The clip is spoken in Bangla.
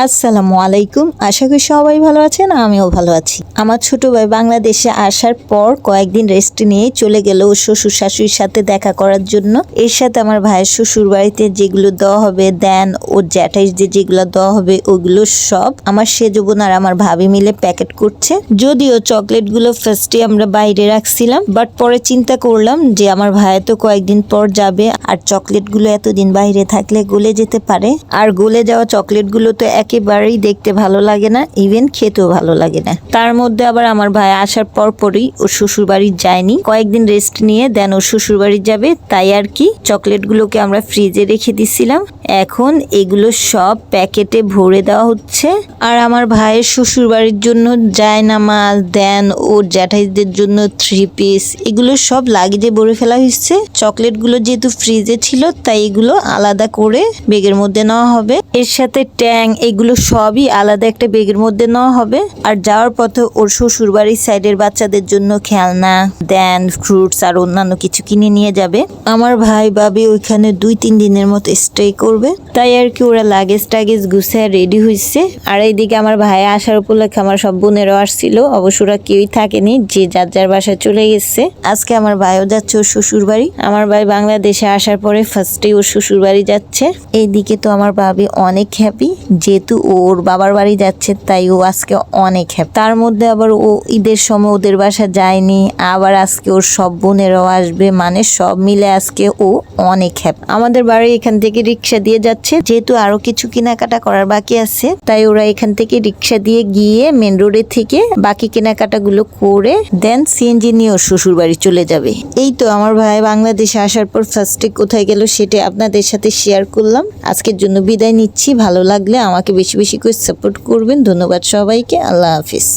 আসসালামু আলাইকুম। আশা করি সবাই ভালো আছেন, আমিও ভালো আছি। আমার ছোট ভাই বাংলাদেশে আসার পর কয়েকদিন রেস্ট নিয়ে চলে গেল ওর শ্বশুর শাশুড়ির সাথে দেখা করার জন্য। এর সাথে আমার ভাইয়ের শ্বশুর বাড়িতে যেগুলো দেওয়া হবে, দেন, ওর যে যেগুলো দেওয়া হবে, ওগুলো সব আমার সেজ বোন আর আমার ভাবি মিলে প্যাকেট করছে। যদিও চকলেটগুলো ফার্স্টে আমরা বাইরে রাখছিলাম বাট পরে চিন্তা করলাম যে আমার ভাই তো কয়েকদিন পর যাবে, আর চকলেটগুলো এতদিন বাইরে থাকলে গলে যেতে পারে। আর গলে যাওয়া চকলেটগুলো তো একেবারেই দেখতে ভালো লাগে না ইভেন খেতেও ভালো লাগে না। তার মধ্যে আবার আমার ভাই আসার পর পরই ওর শ্বশুর বাড়ি যায়নি। কয়েকদিন রেস্ট নিয়ে দেন ও শ্বশুর বাড়ি যাবে, তাই আর কি চকলেটগুলোকে আমরা ফ্রিজে রেখে দিছিলাম। এখন এগুলো সব প্যাকেটে ভরে দেওয়া হচ্ছে। আর আমার ভাইয়ের শ্বশুর বাড়ির জন্য জায়নামাজ দেন ওর জ্যাঠাইদের জন্য থ্রি পিস এগুলো সব লাগেজে ভরে ফেলা হয়েছে। চকলেটগুলো যেহেতু ফ্রিজে ছিল, তাই এগুলো আলাদা করে বেগের মধ্যে নেওয়া হবে। এর সাথে ট্যাং, এগুলো সবই আলাদা একটা বেগের মধ্যে নেওয়া হবে। আর যাওয়ার পথে ওর শ্বশুর বাড়ির সাইডের বাচ্চাদের জন্য খেলনা, দেন ফ্রুটস আর অন্যান্য কিছু কিনে নিয়ে যাবে। আমার ভাই ভাবি ওইখানে দুই তিন দিনের মতো স্টে করবে। তাই আর কি ওরা লাগেজ টাগেজ গুছায় রেডি হয়েছে আর এইদিকে আমার ভাই আসার উপলক্ষে আমার সব বোনেরও আসছিল। অবশ্য ওরা কেউই থাকেনি, যে যার যার বাসায় চলে গেছে। আজকে আমার ভাইও যাচ্ছে ওর শ্বশুর বাড়ি আমার ভাই বাংলাদেশে আসার পরে ফার্স্টে ওর শ্বশুর বাড়ি যাচ্ছে। এইদিকে তো আমার ভাবি অনেক হ্যাপি যেহেতু ওর বাবার বাড়ি যাচ্ছে, তাই ও আজকে অনেক হ্যাপি তার মধ্যে আবার ও ঈদের সময় ওদের বাসা যায়নি, আবার আজকে ওর সব বোনেরাও আসবে মানে সব মিলে আজকে ও অনেক হ্যাপি আমাদের বাড়ি এখান থেকে রিক্সা দিয়ে যাচ্ছে, যেহেতু আরও কিছু কেনাকাটা করার বাকি আছে, তাই ওরা এখান থেকে রিক্সা দিয়ে গিয়ে মেন রোডের থেকে বাকি কেনাকাটা গুলো করে দেন সিএনজি নিয়ে ওর শ্বশুর বাড়ি চলে যাবে। এই তো আমার ভাই বাংলাদেশে আসার পর ফার্স্টে কোথায় গেল সেটা আপনাদের সাথে শেয়ার করলাম। আজকের জন্য বিদায় নিচ্ছি। ভালো লাগলে আমাকে বেশি বেশি করে সাপোর্ট করবেন। ধন্যবাদ সবাইকে। আল্লাহ হাফিজ।